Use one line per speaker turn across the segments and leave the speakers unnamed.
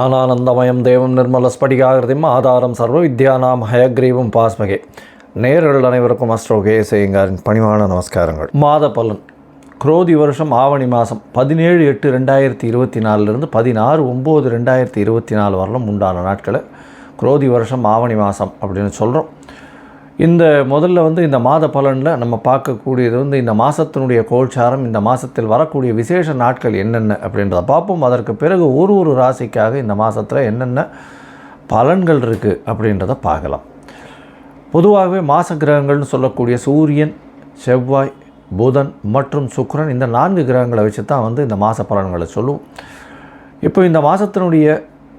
ஞானானந்தமயம் தேவம் நிர்மல ஸ்படிகாகிருதிம் ஆதாரம் சர்வ வித்யானாம் ஹயக்ரீவம் பாஸ்மகே. நேர்கள் அனைவருக்கும் அஸ்ட்ரோ கேசையங்காரின் பணிவான நமஸ்காரங்கள். மாத பலன். குரோதி வருஷம் ஆவணி மாதம் பதினேழு எட்டு ரெண்டாயிரத்தி இருபத்தி நாலுலேருந்து பதினாறு ஒம்பது ரெண்டாயிரத்தி இருபத்தி நாலு வரலும் உண்டான நாட்களை குரோதி வருஷம் ஆவணி மாதம் அப்படின்னு சொல்கிறோம் இந்த முதல்ல வந்து இந்த மாத பலனில் நம்ம பார்க்கக்கூடியது வந்து இந்த மாதத்தினுடைய கோல்சாரம் இந்த மாதத்தில் வரக்கூடிய விசேஷ நாட்கள் என்னென்ன அப்படின்றத பார்ப்போம். அதற்கு பிறகு ஒரு ஒரு ராசிக்காக இந்த மாதத்தில் என்னென்ன பலன்கள் இருக்குது அப்படின்றத பார்க்கலாம். பொதுவாகவே மாச கிரகங்கள்னு சொல்லக்கூடிய சூரியன் செவ்வாய் புதன் மற்றும் சுக்கரன் இந்த நான்கு கிரகங்களை வச்சு தான் வந்து இந்த மாத பலன்களை சொல்லுவோம். இப்போ இந்த மாதத்தினுடைய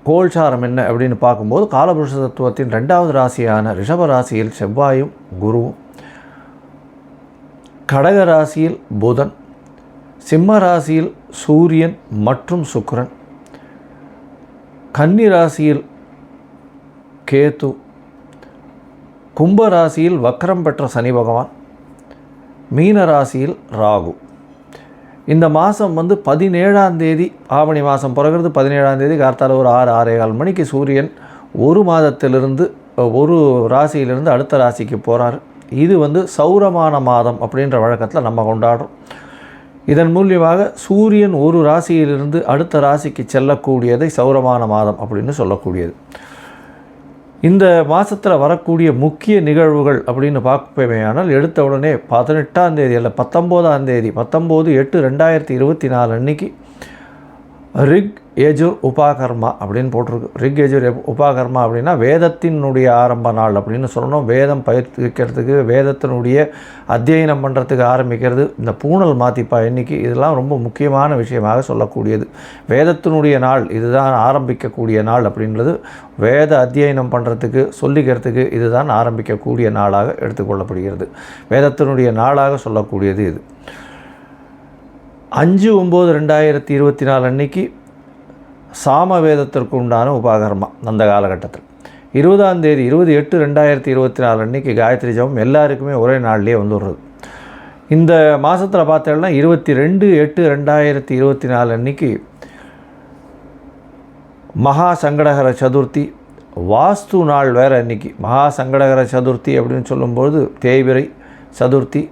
கோல்சாரம் என்ன அப்படின்னு பார்க்கும்போது காலபுருஷ தத்துவத்தின் ரெண்டாவது ராசியான ரிஷப ராசியில் செவ்வாயும் குருவும். கடக ராசியில் புதன் சிம்ம ராசியில் சூரியன் மற்றும் சுக்கரன். கன்னி ராசியில் கேத்து கும்ப ராசியில் வக்ரம் பெற்ற சனி பகவான் மீன ராசியில் ராகு. இந்த மாதம் வந்து பதினேழாம் தேதி ஆவணி மாதம் பிறகுறது பதினேழாம் தேதி கார்த்தால ஒரு ஆறு ஆறே கால் மணிக்கு சூரியன் ஒரு மாதத்திலிருந்து ஒரு ராசியிலிருந்து அடுத்த ராசிக்கு போகிறார் இது வந்து சௌரமான மாதம் அப்படின்ற வழக்கத்தில் நம்ம கொண்டாடுறோம். இதன் மூலியமாக சூரியன் ஒரு ராசியிலிருந்து அடுத்த ராசிக்கு செல்லக்கூடியதை சௌரமான மாதம் அப்படின்னு சொல்லக்கூடியது. இந்த மாதத்தில் வரக்கூடிய முக்கிய நிகழ்வுகள் அப்படின்னு பார்ப்பேமேயானால் எடுத்த உடனே பதினெட்டாம் தேதி அல்ல பத்தொம்போதாம் தேதி பத்தொம்போது எட்டு ரெண்டாயிரத்தி இருபத்தி நாலு அன்னைக்கு ரிக் ஏஜுர் உபாகர்மா அப்படின்னு போட்டிருக்கு. ரிக் ஏஜுர் உபாகர்மா அப்படின்னா வேதத்தினுடைய ஆரம்ப நாள் அப்படின்னு சொல்லணும். வேதம் பயிர்க்கிறதுக்கு வேதத்தினுடைய அத்தியனம் பண்ணுறதுக்கு ஆரம்பிக்கிறது. இந்த பூணல் மாத்திப்பா எண்ணிக்கை இதெல்லாம் ரொம்ப முக்கியமான விஷயமாக சொல்லக்கூடியது. வேதத்தினுடைய நாள் இதுதான் ஆரம்பிக்கக்கூடிய நாள் அப்படின்றது. வேத அத்தியனம் பண்ணுறதுக்கு சொல்லிக்கிறதுக்கு இதுதான் ஆரம்பிக்கக்கூடிய நாளாக எடுத்துக்கொள்ளப்படுகிறது. வேதத்தினுடைய நாளாக சொல்லக்கூடியது இது. அஞ்சு ஒம்பது ரெண்டாயிரத்தி இருபத்தி நாலு அன்னைக்கு சாம வேதத்திற்கு உண்டான உபாகரமா அந்த காலகட்டத்தில். இருபதாம் தேதி இருபது எட்டு ரெண்டாயிரத்தி இருபத்தி நாலு அன்னைக்கு காயத்ரி ஜபம் எல்லாருக்குமே ஒரே நாள்லேயே வந்துடுறது. இந்த மாதத்தில் பார்த்தோம்னா இருபத்தி ரெண்டு எட்டு ரெண்டாயிரத்தி இருபத்தி நாலு அன்னைக்கு மகா சங்கடகர சதுர்த்தி வாஸ்து நாள் வேறு அன்னைக்கு. மகா சங்கடகர சதுர்த்தி அப்படின்னு சொல்லும்போது தேய்பிரை சதுர்த்தி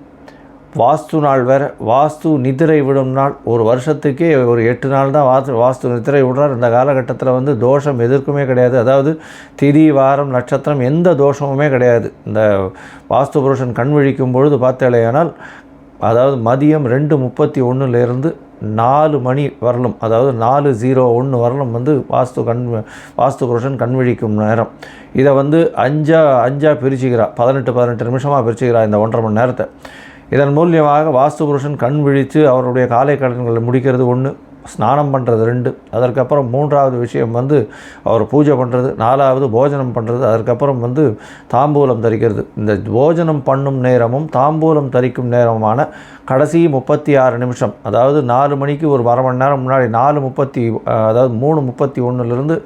வாஸ்து நாள் வேறு வாஸ்து நிதிரை விடும் நாள். ஒரு வருஷத்துக்கே ஒரு எட்டு நாள் தான் வாஸ்து வாஸ்து நிதிரை விடுறார். இந்த காலகட்டத்தில் வந்து தோஷம் எதிர்க்குமே கிடையாது. அதாவது திதி வாரம் நட்சத்திரம் எந்த தோஷமுமே கிடையாது. இந்த வாஸ்து புருஷன் கண் விழிக்கும் பொழுது பார்த்தேலையானால் அதாவது மதியம் ரெண்டு முப்பத்தி ஒன்றுலேருந்து நாலு மணி வரலும் அதாவது நாலு ஜீரோ ஒன்று வரலும் வந்து வாஸ்து கண் வாஸ்து புருஷன் கண் விழிக்கும் நேரம். இதை வந்து அஞ்சா அஞ்சா பிரிச்சுக்கிறா. பதினெட்டு பதினெட்டு நிமிஷமாக பிரிச்சுக்கிறா இந்த ஒன்றரை மணி நேரத்தை. இதன் மூலியமாக வாஸ்து புருஷன் கண் விழித்து அவருடைய காலை கடன்களை முடிக்கிறது ஒன்று ஸ்நானம் பண்ணுறது ரெண்டு. அதற்கப்புறம் மூன்றாவது விஷயம் வந்து அவர் பூஜை பண்ணுறது நாலாவது போஜனம் பண்ணுறது அதற்கப்புறம் வந்து தாம்பூலம் தரிக்கிறது. இந்த போஜனம் பண்ணும் நேரமும் தாம்பூலம் தரிக்கும் நேரமான கடைசி முப்பத்தி ஆறு நிமிஷம் அதாவது நாலு மணிக்கு ஒரு அரை மணி நேரம் முன்னாடி நாலு முப்பத்தி அதாவது மூணு முப்பத்தி ஒன்றுலேருந்து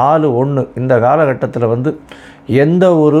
நாலு ஒன்று இந்த காலகட்டத்தில் வந்து எந்த ஒரு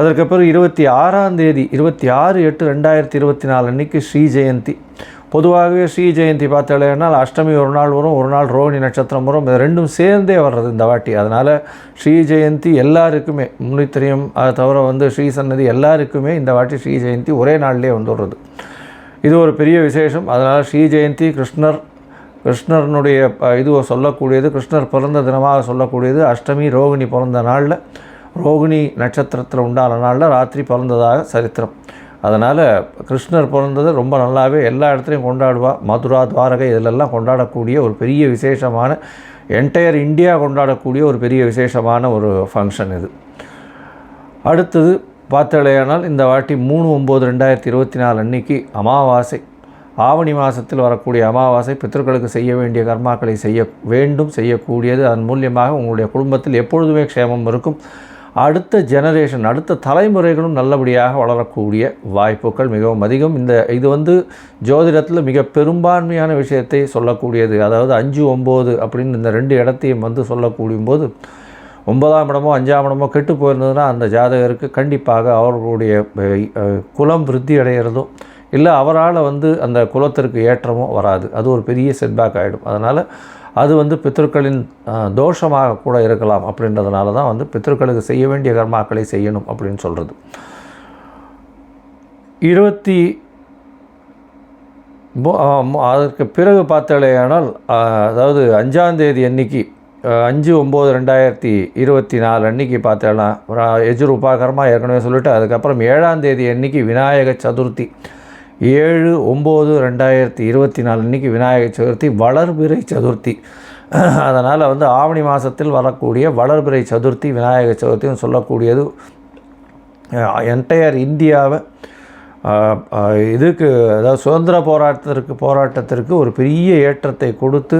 அதற்கு பிறகு இருபத்தி ஆறாம் தேதி இருபத்தி ஆறு எட்டு ரெண்டாயிரத்தி இருபத்தி நாலு அன்னைக்கு ஸ்ரீ ஜெயந்தி. பொதுவாகவே ஸ்ரீ ஜெயந்தி பார்த்தாலேனால் அஷ்டமி ஒரு நாள் வரும் ஒரு நாள் ரோஹிணி நட்சத்திரம் வரும் இது ரெண்டும் சேர்ந்தே வர்றது இந்த வாட்டி. அதனால் ஸ்ரீ ஜெயந்தி எல்லாருக்குமே முன்னித்திரியம் அதை தவிர வந்து ஸ்ரீ சன்னதி எல்லாருக்குமே இந்த வாட்டி ஸ்ரீ ஜெயந்தி ஒரே நாள்லேயே வந்துடுறது. இது ஒரு பெரிய விசேஷம். அதனால் ஸ்ரீ ஜெயந்தி கிருஷ்ணர் கிருஷ்ணர்னுடைய இதுவை இது சொல்லக்கூடியது கிருஷ்ணர் பிறந்த தினமாக சொல்லக்கூடியது அஷ்டமி ரோகிணி பிறந்த நாளில் ரோகிணி நட்சத்திரத்தில் உண்டான நாளில் ராத்திரி பிறந்ததாக சரித்திரம். அதனால் கிருஷ்ணர் பிறந்தது ரொம்ப நல்லாவே எல்லா இடத்துலையும் கொண்டாடுவா. மதுரா துவாரகை இதிலெல்லாம் கொண்டாடக்கூடிய ஒரு பெரிய விசேஷமான என்டையர் இந்தியா கொண்டாடக்கூடிய ஒரு பெரிய விசேஷமான ஒரு ஃபங்க்ஷன் இது. அடுத்தது பார்த்தலையானால் இந்த வாட்டி மூணு ஒம்பது ரெண்டாயிரத்தி இருபத்தி நாலு அன்னைக்கு அமாவாசை. ஆவணி மாதத்தில் வரக்கூடிய அமாவாசை பித்தர்களுக்கு செய்ய வேண்டிய கர்மாக்களை செய்ய வேண்டும் செய்யக்கூடியது. அதன் மூலியமாக உங்களுடைய குடும்பத்தில் எப்பொழுதுமே க்ஷேமம் இருக்கும். அடுத்த ஜெனரேஷன் அடுத்த தலைமுறைகளும் நல்லபடியாக வளரக்கூடிய வாய்ப்புகள் மிகவும் அதிகம். இந்த இது வந்து ஜோதிடத்தில் மிக பெரும்பான்மையான விஷயத்தை சொல்லக்கூடியது. அதாவது அஞ்சு ஒம்பது அப்படின்னு இந்த ரெண்டு இடத்தையும் வந்து சொல்லக்கூடிய போது ஒன்பதாம் இடமோ அஞ்சாம் இடமோ கெட்டு போயிருந்ததுன்னா அந்த ஜாதகருக்கு கண்டிப்பாக அவர்களுடைய குலம் விருத்தி அடைகிறதும் இல்லை அவரால் வந்து அந்த குலத்திற்கு ஏற்றமோ வராது. அது ஒரு பெரிய செட்பேக் ஆகிடும் அதனால் அது வந்து பித்தர்களின் தோஷமாக கூட இருக்கலாம் அப்படின்றதுனால தான் வந்து பித்தர்களுக்கு செய்ய வேண்டிய கர்மாக்களை செய்யணும் அப்படின்னு சொல்கிறது இருபத்தி அதற்கு பிறகு பார்த்தாலேயானால் ஆனால் அதாவது அஞ்சாந்தேதி அன்னைக்கு அஞ்சு ஒம்பது ரெண்டாயிரத்தி இருபத்தி நாலு அன்னைக்கு பார்த்தேன்னா எஜுர் உபாகரமாக ஏற்கனவே சொல்லிவிட்டு அதுக்கப்புறம் ஏழாம் தேதி அன்னைக்கு விநாயக சதுர்த்தி. ஏழு ஒம்பது ரெண்டாயிரத்தி இருபத்தி நாலு அன்னைக்கு விநாயகர் சதுர்த்தி வளர்பிறை சதுர்த்தி. அதனால் வந்து ஆவணி மாதத்தில் வரக்கூடிய வளர்பிறை சதுர்த்தி விநாயகர் சதுர்த்தின்னு சொல்லக்கூடியது என்டையர் இந்தியாவை இதுக்கு அதாவது சுதந்திர போராட்டத்திற்கு போராட்டத்திற்கு ஒரு பெரிய ஏற்றத்தை கொடுத்து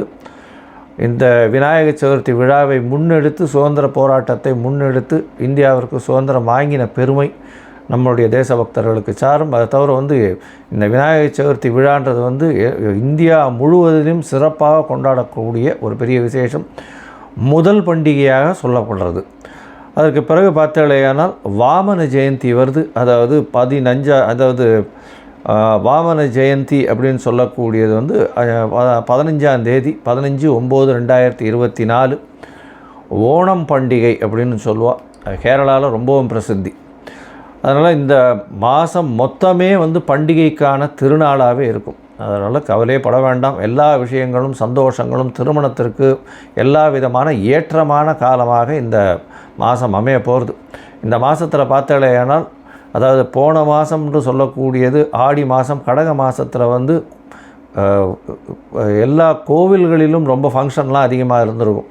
இந்த விநாயகர் சதுர்த்தி விழாவை முன்னெடுத்து சுதந்திர போராட்டத்தை முன்னெடுத்து இந்தியாவிற்கு சுதந்திரம் வாங்கின பெருமை. நம்மளுடைய தேசபக்தர்களுக்கு சாரும். அதை தவிர வந்து இந்த விநாயகர் சதுர்த்தி விழான்றது வந்து இந்தியா முழுவதிலும் சிறப்பாக கொண்டாடக்கூடிய ஒரு பெரிய விசேஷம். முதல் பண்டிகையாக சொல்லப்படுறது. அதற்கு பிறகு பார்த்தாலேயானால் வாமன ஜெயந்தி வருது. அதாவது பதினஞ்சா அதாவது வாமன ஜெயந்தி அப்படின்னு சொல்லக்கூடியது வந்து பதினஞ்சாம் தேதி பதினஞ்சு ஒம்பது ரெண்டாயிரத்தி இருபத்தி நாலு. ஓணம் பண்டிகை அப்படின்னு சொல்லுவாள் கேரளாவில் ரொம்பவும் பிரசித்தி. அதனால் இந்த மாதம் மொத்தமே வந்து பண்டிகைக்கான திருநாளாகவே இருக்கும். அதனால் கவலையே பட வேண்டாம். எல்லா விஷயங்களும் சந்தோஷங்களும் திருமணத்திற்கு எல்லா விதமான ஏற்றமான காலமாக இந்த மாதம் அமைய போகிறது இந்த மாதத்தில் பார்த்தாலேயானால் அதாவது போன மாதம்னு சொல்லக்கூடியது ஆடி மாதம் கடக மாதத்தில் வந்து எல்லா கோவில்களிலும் ரொம்ப ஃபங்க்ஷன்லாம் அதிகமாக இருந்திருக்கும்.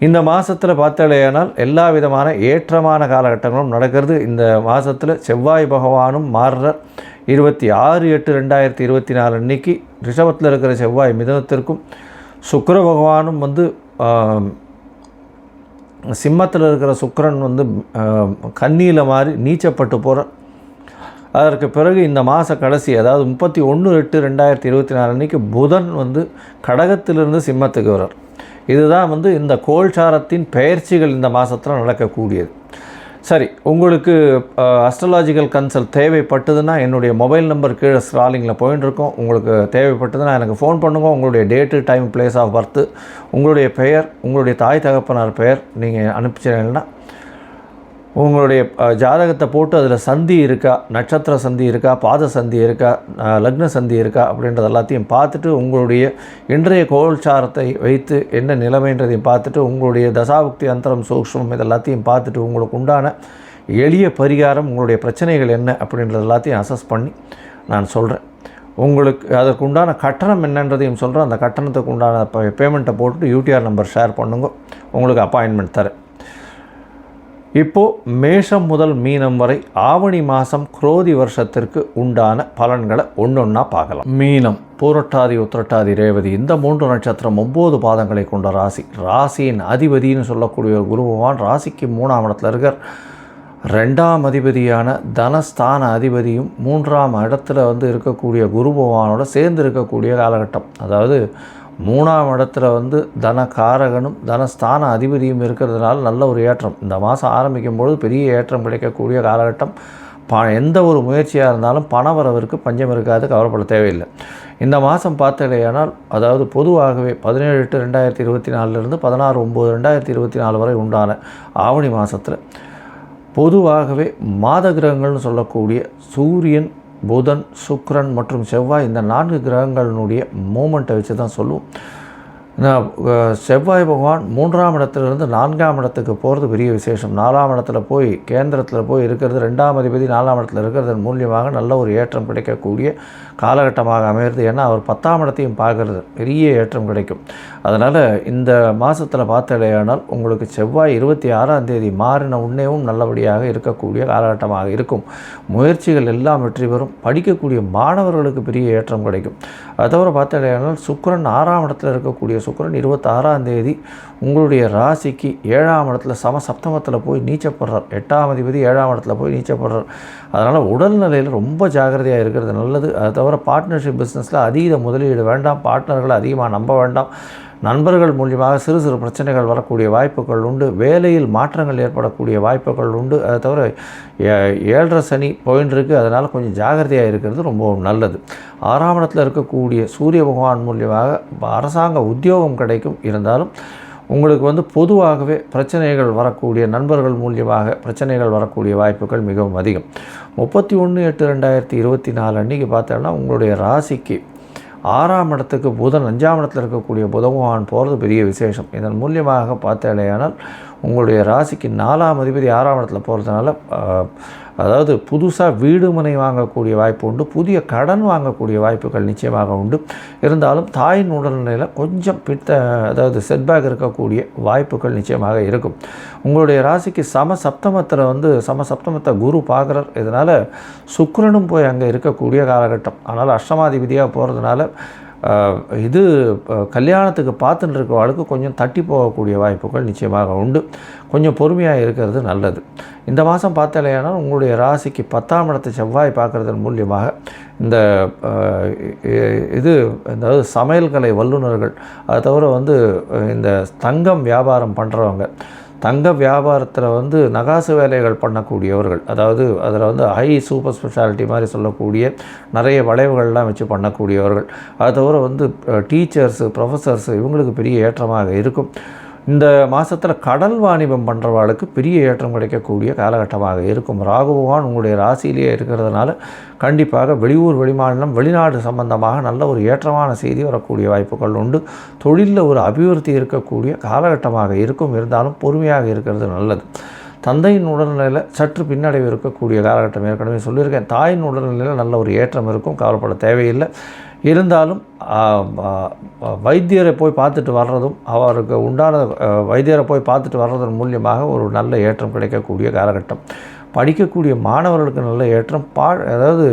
இந்த மாதத்தில் பார்த்தாலேயானால் எல்லா விதமான ஏற்றமான காலகட்டங்களும் நடக்கிறது. இந்த மாதத்தில் செவ்வாய் பகவானும் மாறுற இருபத்தி ஆறு எட்டு ரெண்டாயிரத்தி இருபத்தி நாலு அன்னைக்கு ரிஷபத்தில் இருக்கிற செவ்வாய் மிதனத்திற்கும் சுக்கர பகவானும் வந்து சிம்மத்தில் இருக்கிற சுக்கரன் வந்து கண்ணியில் மாறி நீச்சப்பட்டு போகிற அதற்கு பிறகு இந்த மாத கடைசி அதாவது முப்பத்தி ஒன்று எட்டு ரெண்டாயிரத்தி இருபத்தி நாலு அன்னைக்கு புதன் வந்து கடகத்திலிருந்து சிம்மத்துக்கு வரார் இதுதான் வந்து இந்த கோல்சாரத்தின் பெயர்ச்சிகள் இந்த மாதத்தில் நடக்கக்கூடியது. சரி உங்களுக்கு அஸ்ட்ராலாஜிக்கல் கன்சல்ட் தேவைப்பட்டதுன்னா என்னுடைய மொபைல் நம்பர் கீழே ஸ்க்ராலிங்கில் போயின்னு இருக்கோம் உங்களுக்கு தேவைப்பட்டதுன்னா எனக்கு ஃபோன் பண்ணுங்கள் உங்களுடைய date time place of birth உங்களுடைய பெயர் உங்களுடைய தாய் தகப்பனார் பெயர் நீங்கள் அனுப்பிச்சிங்கன்னா உங்களுடைய ஜாதகத்தை போட்டு அதில் சந்தி இருக்கா நட்சத்திர சந்தி இருக்கா பாத சந்தி இருக்கா லக்ன சந்தி இருக்கா அப்படின்றது எல்லாத்தையும் பார்த்துட்டு உங்களுடைய இன்றைய கோல்சாரத்தை வைத்து என்ன நிலைமைன்றதையும் பார்த்துட்டு உங்களுடைய தசாபுக்தி அந்தரம் சூக்ஷ்மம் இது எல்லாத்தையும் பார்த்துட்டு உங்களுக்கு உண்டான எளிய பரிகாரம் உங்களுடைய பிரச்சனைகள் என்ன அப்படின்றது எல்லாத்தையும் அசஸ் பண்ணி நான் சொல்கிறேன் உங்களுக்கு அதற்கு உண்டான கட்டணம் என்னன்றதையும் சொல்கிறேன் அந்த கட்டணத்துக்கு உண்டான பேமெண்ட்டை போட்டுட்டு யூடிஆர் நம்பர் ஷேர் பண்ணுங்க. உங்களுக்கு அப்பாயின்மெண்ட் தரேன். இப்போது மேஷம் முதல் மீனம் வரை ஆவணி மாதம் குரோதி வருஷத்திற்கு உண்டான பலன்களை ஒன்றொன்னா பார்க்கலாம். மீனம் பூரட்டாதி உத்திரட்டாதி ரேவதி இந்த மூன்று நட்சத்திரம் ஒம்பது பாதங்களை கொண்ட ராசி. ராசியின் அதிபதின்னு சொல்லக்கூடிய ஒரு குரு பகவான் ராசிக்கு மூணாம் இடத்துல இருக்கார். ரெண்டாம் அதிபதியான தனஸ்தான அதிபதியும் மூன்றாம் இடத்துல வந்து இருக்கக்கூடிய குரு பகவானோட சேர்ந்து இருக்கக்கூடிய காலகட்டம். அதாவது மூணாம் இடத்துல வந்து தனகாரகனும் தனஸ்தான அதிபதியும் இருக்கிறதுனால நல்ல ஒரு ஏற்றம். இந்த மாதம் ஆரம்பிக்கும் பொழுது பெரிய ஏற்றம் கிடைக்கக்கூடிய காலகட்டம். ப எந்த ஒரு முயற்சியாக இருந்தாலும் பண வரவிற்கு பஞ்சம் இருக்காது கவலைப்பட தேவையில்லை. இந்த மாதம் பார்த்தலையானால் அதாவது பொதுவாகவே பதினேழு எட்டு ரெண்டாயிரத்தி இருபத்தி நாலுலேருந்து பதினாறு ஒம்பது ரெண்டாயிரத்தி இருபத்தி நாலு வரை உண்டான ஆவணி மாதத்தில் பொதுவாகவே மாத கிரகங்கள்னு சொல்லக்கூடிய சூரியன் புதன் சுக்ரன் மற்றும் செவ்வாய் இந்த நான்கு கிரகங்களினுடைய மூமெண்ட்டை வச்சு தான் சொல்லுவோம். செவ்வாய் பகவான் மூன்றாம் இடத்துலேருந்து நான்காம் இடத்துக்கு போகிறது பெரிய விசேஷம். நாலாம் இடத்துல போய் கேந்திரத்தில் போய் இருக்கிறது ரெண்டாம் அதிபதி நாலாம் இடத்துல இருக்கிறதன் மூலியமாக நல்ல ஒரு ஏற்றம் கிடைக்கக்கூடிய காலகட்டமாக அமையிறது. ஏன்னா அவர் பத்தாம் இடத்தையும் பார்க்கறது. பெரிய ஏற்றம் கிடைக்கும். அதனால் இந்த மாதத்தில் பார்த்தடையானால் உங்களுக்கு செவ்வாய் இருபத்தி ஆறாம் தேதி மாறின உன்னேவும் நல்லபடியாக இருக்கக்கூடிய காலகட்டமாக இருக்கும். முயற்சிகள் எல்லாம் வெற்றி பெறும். படிக்கக்கூடிய மாணவர்களுக்கு பெரிய ஏற்றம் கிடைக்கும். அதை தவிர பார்த்தடையானால் சுக்கிரன் ஆறாம் இடத்தில் இருக்கக்கூடிய சுக்கிரன் இருபத்தாறாம் தேதி உங்களுடைய ராசிக்கு ஏழாம் இடத்துல சம சப்தமத்தில் போய் நீச்சப்படுறார். எட்டாம் அதிபதி ஏழாம் இடத்துல போய் நீச்சப்படுறார். அதனால் உடல்நிலையில் ரொம்ப ஜாக்கிரதையாக இருக்கிறது நல்லது. அது தவிர பார்ட்னர்ஷிப் பிஸ்னஸில் அதீத முதலீடு வேண்டாம். பார்ட்னர்களை அதிகமாக நம்ப வேண்டாம். நண்பர்கள் மூலியமாக சிறு சிறு பிரச்சனைகள் வரக்கூடிய வாய்ப்புகள் உண்டு. வேலையில் மாற்றங்கள் ஏற்படக்கூடிய வாய்ப்புகள் உண்டு. அதை தவிர ஏ- ஏழரை சனி போயின்னு இருக்குது அதனால் கொஞ்சம் ஜாகிரதையாக இருக்கிறது ரொம்பவும் நல்லது. ஆறாம் இடத்துல இருக்கக்கூடிய சூரிய பகவான் மூலியமாக அரசாங்க உத்தியோகம் கிடைக்கும். இருந்தாலும் உங்களுக்கு வந்து பொதுவாகவே பிரச்சனைகள் வரக்கூடிய நண்பர்கள் மூலியமாக பிரச்சனைகள் வரக்கூடிய வாய்ப்புகள் மிகவும் அதிகம். முப்பத்தி ஒன்று எட்டு ரெண்டாயிரத்தி இருபத்தி நாலு அன்றைக்கி பார்த்தோன்னா உங்களுடைய ராசிக்கு ஆறாம் இடத்துக்கு புதன் அஞ்சாம் இடத்தில் இருக்கக்கூடிய புத பகவான் போகிறது பெரிய விசேஷம். இதன் மூலியமாக பார்த்தாலேயானால் உங்களுடைய ராசிக்கு நாலாம் அதிபதி ஆறாம் இடத்துல போகிறதுனால அதாவது புதுசாக வீடு மனை வாங்கக்கூடிய வாய்ப்பு உண்டு புதிய கடன் வாங்கக்கூடிய வாய்ப்புகள் நிச்சயமாக உண்டு. இருந்தாலும் தாயின் உடல்நிலையில் கொஞ்சம் பித்த அதாவது செட்பேக் இருக்கக்கூடிய வாய்ப்புகள் நிச்சயமாக இருக்கும். உங்களுடைய ராசிக்கு சம சப்தமத்தில் வந்து சம சப்தமத்தை குரு பார்க்குறார். இதனால் சுக்கரனும் போய் அங்கே இருக்கக்கூடிய காலகட்டம். ஆனால் அஷ்டமாதிபதியாக போகிறதுனால இது கல்யாணத்துக்கு பார்த்துட்டு இருக்கவளுக்கு கொஞ்சம் தட்டி போகக்கூடிய வாய்ப்புகள் நிச்சயமாக உண்டு. கொஞ்சம் பொறுமையாக இருக்கிறது நல்லது. இந்த மாதம் பார்த்தாலேயானால் உங்களுடைய ராசிக்கு பத்தாம் இடத்தை செவ்வாய் பார்க்குறதன் மூலியமாக இந்த இது அதாவது சமையல் கலை வல்லுநர்கள் அது தவிர வந்து இந்த தங்கம் வியாபாரம் பண்ணுறவங்க தங்க வியாபாரத்தில் வந்து நகாசு வேலைகள் பண்ணக்கூடியவர்கள் அதாவது அதில் வந்து ஹை சூப்பர் ஸ்பெஷாலிட்டி மாதிரி சொல்லக்கூடிய நிறைய வளைவுகள்லாம் வச்சு பண்ணக்கூடியவர்கள். அது தவிர வந்து டீச்சர்ஸு ப்ரொஃபஸர்ஸு இவங்களுக்கு பெரிய ஏற்றமாக இருக்கும். இந்த மாதத்தில் கடல் வாணிபம் பண்ணுறவாளுக்கு பெரிய ஏற்றம் கிடைக்கக்கூடிய காலகட்டமாக இருக்கும். ராகு பகவான் உங்களுடைய ராசியிலேயே இருக்கிறதுனால கண்டிப்பாக வெளியூர் வெளிமாநிலம் வெளிநாடு சம்பந்தமாக நல்ல ஒரு ஏற்றமான செய்தி வரக்கூடிய வாய்ப்புகள் உண்டு. தொழிலில் ஒரு அபிவிருத்தி இருக்கக்கூடிய காலகட்டமாக இருக்கும். இருந்தாலும் பொறுமையாக இருக்கிறது நல்லது. தந்தையின் உடல்நிலையில் சற்று பின்னடைவு இருக்கக்கூடிய காலகட்டம் ஏற்கனவே சொல்லியிருக்கேன். தாயின் உடல்நிலையில் நல்ல ஒரு ஏற்றம் இருக்கும். கவலைப்பட தேவையில்லை. இருந்தாலும் வைத்தியரை போய் பார்த்துட்டு வர்றதும் அவருக்கு உண்டான வைத்தியரை போய் பார்த்துட்டு வர்றதன் மூலியமாக ஒரு நல்ல ஏற்றம் கிடைக்கக்கூடிய காலகட்டம். படிக்கக்கூடிய மாணவர்களுக்கு நல்ல ஏற்றம் பா அதாவது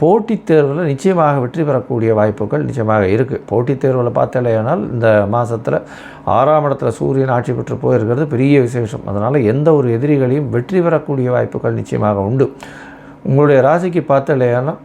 போட்டித் தேர்வில் நிச்சயமாக வெற்றி பெறக்கூடிய வாய்ப்புகள் நிச்சயமாக இருக்குது போட்டித் தேர்வில் பார்த்தாலேயானால் இந்த மாதத்தில் ஆறாம் இடத்துல சூரியன் ஆட்சி பெற்று போயிருக்கிறது பெரிய விசேஷம். அதனால் எந்த ஒரு எதிரிகளையும் வெற்றி பெறக்கூடிய வாய்ப்புகள் நிச்சயமாக உண்டு. உங்களுடைய ராசிக்கு பார்த்தாலேயானால்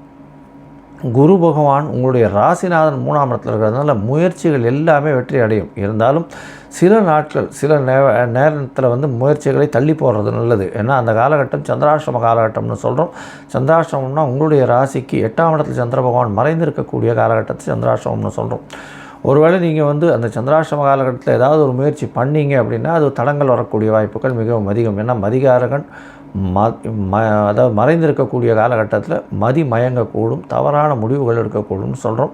குரு பகவான் உங்களுடைய ராசிநாதன் மூணாம் இடத்துல இருக்கிறதுனால முயற்சிகள் எல்லாமே வெற்றி அடையும். இருந்தாலும் சில நாட்கள் சில நே நேரத்தில் வந்து முயற்சிகளை தள்ளி போடுறது நல்லது. ஏன்னா அந்த காலகட்டம் சந்திராஷ்டம காலகட்டம்னு சொல்கிறோம் சந்திராஷ்டமம்னா உங்களுடைய ராசிக்கு எட்டாம் இடத்துல சந்திர பகவான் மறைந்திருக்கக்கூடிய காலகட்டத்தை சந்திராஷ்டமம்னு சொல்கிறோம் ஒருவேளை நீங்கள் வந்து அந்த சந்திராஷ்டம காலகட்டத்தில் ஏதாவது ஒரு முயற்சி பண்ணீங்க அப்படின்னா அது தடங்கள் வரக்கூடிய வாய்ப்புகள் மிகவும் அதிகம். ஏன்னா மதிகாரகன் ம ம அதாவது மறைந்திருக்கக்கூடிய காலகட்டத்தில் மதி மயங்கக்கூடும் தவறான முடிவுகள் எடுக்கக்கூடும்னு சொல்கிறோம்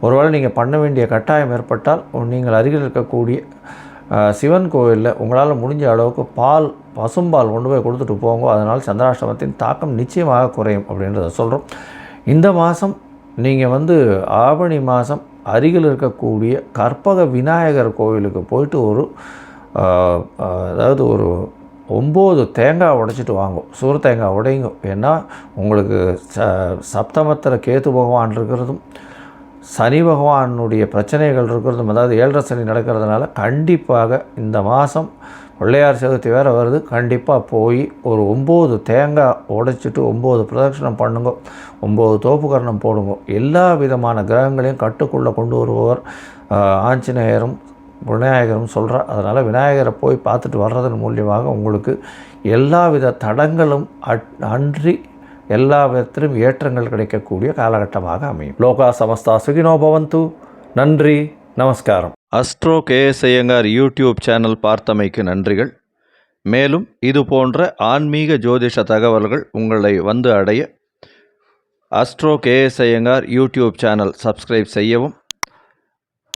ஒருவேளை நீங்கள் பண்ண வேண்டிய கட்டாயம் ஏற்பட்டால் நீங்கள் அருகில் இருக்கக்கூடிய சிவன் கோவிலில் உங்களால் முடிஞ்ச அளவுக்கு பால் பசும்பால் கொண்டு போய் கொடுத்துட்டு போங்க. அதனால் சந்திராஷ்டமத்தின் தாக்கம் நிச்சயமாக குறையும் அப்படின்றத சொல்கிறோம் இந்த மாதம் நீங்கள் வந்து ஆவணி மாதம் அருகில் இருக்கக்கூடிய கற்பக விநாயகர் கோவிலுக்கு போயிட்டு ஒரு அதாவது ஒரு ஒம்பது தேங்காய் உடைச்சிட்டு வாங்கும் சூர தேங்காய் உடைங்க ஏன்னா உங்களுக்கு ச சப்தமத்தில் கேத்து பகவான் இருக்கிறதும் சனி பகவானுடைய பிரச்சனைகள் இருக்கிறதும் அதாவது ஏழரை சனி நடக்கிறதுனால கண்டிப்பாக இந்த மாதம் பிள்ளையார் சதுர்த்தி வேறு வருது. கண்டிப்பாக போய் ஒரு ஒம்பது தேங்காய் உடைச்சிட்டு ஒம்பது பிரதட்சணம் பண்ணுங்க. ஒம்பது தோப்புக்கரணம் போடுங்க. எல்லா விதமான கிரகங்களையும் கட்டுக்குள்ளே கொண்டு வருபவர் ஆஞ்சநேயரும் விநாயகரும் சொல்கிறார் அதனால் விநாயகரை போய் பார்த்துட்டு வர்றதன் மூலியமாக உங்களுக்கு எல்லா வித தடங்களும் அட் அன்றி எல்லா விதத்திலும் ஏற்றங்கள் கிடைக்கக்கூடிய காலகட்டமாக அமையும். லோகா சமஸ்தா சுகினோ பவந்து. நன்றி நமஸ்காரம். Astro KS Iyengar YouTube channel பார்த்தமைக்கு நன்றிகள். மேலும் இது போன்ற ஆன்மீக ஜோதிஷ தகவல்கள் உங்களை வந்து அடைய Astro KS Iyengar YouTube channel subscribe செய்யவும்